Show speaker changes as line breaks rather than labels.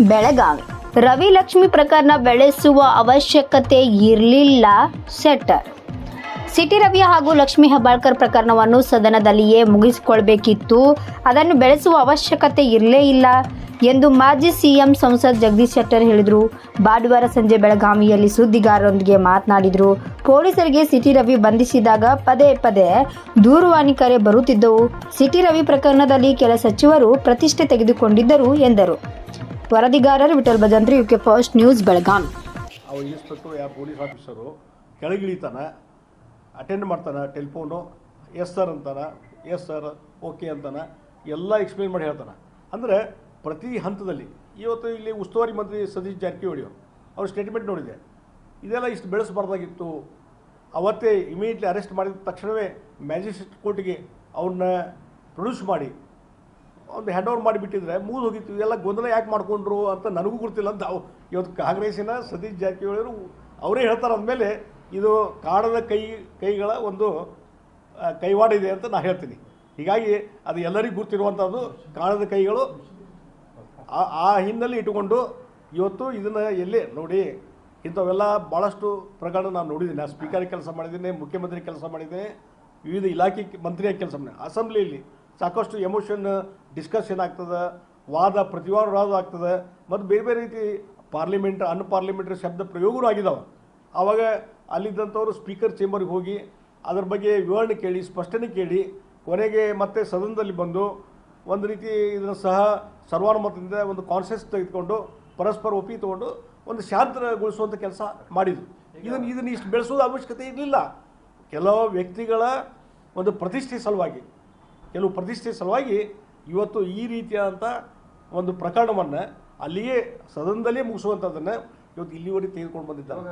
ಬೆಳಗಾವಿ. ರವಿ ಲಕ್ಷ್ಮಿ ಪ್ರಕರಣ ಬೆಳೆಸುವ ಅವಶ್ಯಕತೆ ಇರಲಿಲ್ಲ ಸೆಟ್ಟರ್. ಸಿಟಿ ರವಿ ಹಾಗೂ ಲಕ್ಷ್ಮಿ ಹೆಬ್ಬಾಳ್ಕರ್ ಪ್ರಕರಣವನ್ನು ಸದನದಲ್ಲಿಯೇ ಮುಗಿಸಿಕೊಳ್ಬೇಕಿತ್ತು. ಅದನ್ನು ಬೆಳೆಸುವ ಅವಶ್ಯಕತೆ ಇರಲೇ ಇಲ್ಲ ಎಂದು ಮಾಜಿ ಸಿಎಂ ಸಂಸದ್ ಜಗದೀಶ್ ಶೆಟ್ಟರ್ ಹೇಳಿದರು. ಭಾನುವಾರ ಸಂಜೆ ಬೆಳಗಾವಿಯಲ್ಲಿ ಸುದ್ದಿಗಾರರೊಂದಿಗೆ ಮಾತನಾಡಿದರು. ಪೊಲೀಸರಿಗೆ ಸಿಟಿ ರವಿ ಬಂಧಿಸಿದಾಗ ಪದೇ ಪದೇ ದೂರವಾಣಿ ಕರೆ ಬರುತ್ತಿದ್ದವು. ಸಿಟಿ ರವಿ ಪ್ರಕರಣದಲ್ಲಿ ಕೆಲ ಸಚಿವರು ಪ್ರತಿಷ್ಠೆ ತೆಗೆದುಕೊಂಡಿದ್ದರು ಎಂದರು. ವರದಿಗಾರರು Vitthal Bhajantri, UK first news Belgaum
ಅವ ಇನ್ಸ್ಪೆಕ್ಟರ್ ಯಾವ ಪೊಲೀಸ್ ಆಫೀಸರು ಕೆಳಗಿಳಿತಾನೆ ಅಟೆಂಡ್ ಮಾಡ್ತಾನೆ, ಟೆಲಿಫೋನು ಎಸ್ ಸರ್ ಅಂತಾನೆ ಎಸ್ ಸರ್ ಓಕೆ ಅಂತಾನೆ, ಎಲ್ಲ ಎಕ್ಸ್ಪ್ಲೇನ್ ಮಾಡಿ ಹೇಳ್ತಾನೆ. ಅಂದರೆ ಪ್ರತಿ ಹಂತದಲ್ಲಿ, ಇವತ್ತು ಇಲ್ಲಿ ಉಸ್ತುವಾರಿ ಮಂತ್ರಿ ಸತೀಶ್ ಜಾರಕಿಹೊಳಿ ಅವರು, ಅವ್ರ ಸ್ಟೇಟ್ಮೆಂಟ್ ನೋಡಿದೆ ಇದೆಲ್ಲ ಇಷ್ಟು ಬೆಳೆಸಬಾರ್ದಾಗಿತ್ತು. ಅವತ್ತೇ ಇಮಿಡಿಯೇಟ್ಲಿ ಅರೆಸ್ಟ್ ಮಾಡಿದ ತಕ್ಷಣವೇ ಮ್ಯಾಜಿಸ್ಟ್ರೇಟ್ ಕೋರ್ಟಿಗೆ ಅವ್ರನ್ನ ಪ್ರೊಡ್ಯೂಸ್ ಮಾಡಿ ಒಂದು ಹ್ಯಾಂಡ್ ಓವರ್ ಮಾಡಿಬಿಟ್ಟಿದ್ರೆ ಮುಗಿದು ಹೋಗಿತ್ತು ಇದೆಲ್ಲ ಗೊಂದಲ ಯಾಕೆ ಮಾಡ್ಕೊಂಡ್ರು ಅಂತ ನನಗೂ ಗೊತ್ತಿಲ್ಲ ಅಂತ ಅವು ಇವತ್ತು ಕಾಂಗ್ರೆಸ್ಸಿನ ಸತೀಶ್ ಜಾರಕಿಹೊಳಿ ಅವರು ಹೇಳ್ತಾರೆ ಅಂದಮೇಲೆ ಇದು ಕಾಡದ ಕೈ, ಕೈಗಳ ಒಂದು ಕೈವಾಡಿದೆ ಅಂತ ನಾನು ಹೇಳ್ತೀನಿ. ಹೀಗಾಗಿ ಅದು ಎಲ್ಲರಿಗೂ ಗೊತ್ತಿರುವಂಥದ್ದು ಕಾಣದ ಕೈಗಳು ಆ ಆ ಹಿನ್ನೆಲೆ ಇಟ್ಟುಕೊಂಡು ಇವತ್ತು ಇದನ್ನು ಎಲ್ಲಿ ನೋಡಿ, ಇಂಥವೆಲ್ಲ ಭಾಳಷ್ಟು ಪ್ರಕರಣ ನಾನು ನೋಡಿದ್ದೀನಿ. ನಾನು ಸ್ಪೀಕರ್ ಕೆಲಸ ಮಾಡಿದ್ದೀನಿ ಮುಖ್ಯಮಂತ್ರಿ ಕೆಲಸ ಮಾಡಿದ್ದೀನಿ, ವಿವಿಧ ಇಲಾಖೆ ಮಂತ್ರಿಯಾಗಿ ಕೆಲಸ ಮಾಡಿ ಅಸೆಂಬ್ಲಿಯಲ್ಲಿ ಸಾಕಷ್ಟು ಎಮೋಷನ್ ಡಿಸ್ಕಷನ್ ಆಗ್ತದೆ ವಾದ ಪ್ರತಿವಾದ ವಾದ ಆಗ್ತದೆ, ಮತ್ತು ಬೇರೆ ಬೇರೆ ರೀತಿ ಪಾರ್ಲಿಮೆಂಟ್, ಅನ್ಪಾರ್ಲಿಮೆಂಟ್ರಿ ಶಬ್ದ ಪ್ರಯೋಗಗಳು ಆಗಿದ್ದಾವೆ ಆವಾಗ ಅಲ್ಲಿದ್ದಂಥವರು ಸ್ಪೀಕರ್ ಚೇಂಬರ್ಗೆ ಹೋಗಿ ಅದ್ರ ಬಗ್ಗೆ ವಿವರಣೆ ಕೇಳಿ, ಸ್ಪಷ್ಟನೆ ಕೇಳಿ, ಕೊನೆಗೆ ಮತ್ತೆ ಸದನದಲ್ಲಿ ಬಂದು ಒಂದು ರೀತಿ ಇದನ್ನು ಸಹ ಸರ್ವಾನುಮತದಿಂದ ಒಂದು ಕಾನ್ಸೆನ್ಸ್ ತೆಗೆದುಕೊಂಡು ಪರಸ್ಪರ ಒಪ್ಪಿ ತಗೊಂಡು ಒಂದು ಶಾಂತಗೊಳಿಸುವಂಥ ಕೆಲಸ ಮಾಡಿದ್ರು. ಇದನ್ನು ಇದನ್ನು ಇಷ್ಟು ಬೆಳೆಸೋದು ಅವಶ್ಯಕತೆ ಇರಲಿಲ್ಲ. ಕೆಲವು ವ್ಯಕ್ತಿಗಳ ಒಂದು ಪ್ರತಿಷ್ಠೆ ಸಲುವಾಗಿ ಕೆಲವು ಪ್ರತಿಷ್ಠೆ ಸಲುವಾಗಿ ಇವತ್ತು ಈ ರೀತಿಯಾದಂಥ ಒಂದು ಪ್ರಕರಣವನ್ನು ಅಲ್ಲಿಯೇ ಸದನದಲ್ಲೇ ಮುಗಿಸುವಂಥದ್ದನ್ನು ಇವತ್ತು ಇಲ್ಲಿವರೆಗೆ ತೆಗೆದುಕೊಂಡು ಬಂದಿದ್ದಾರೆ.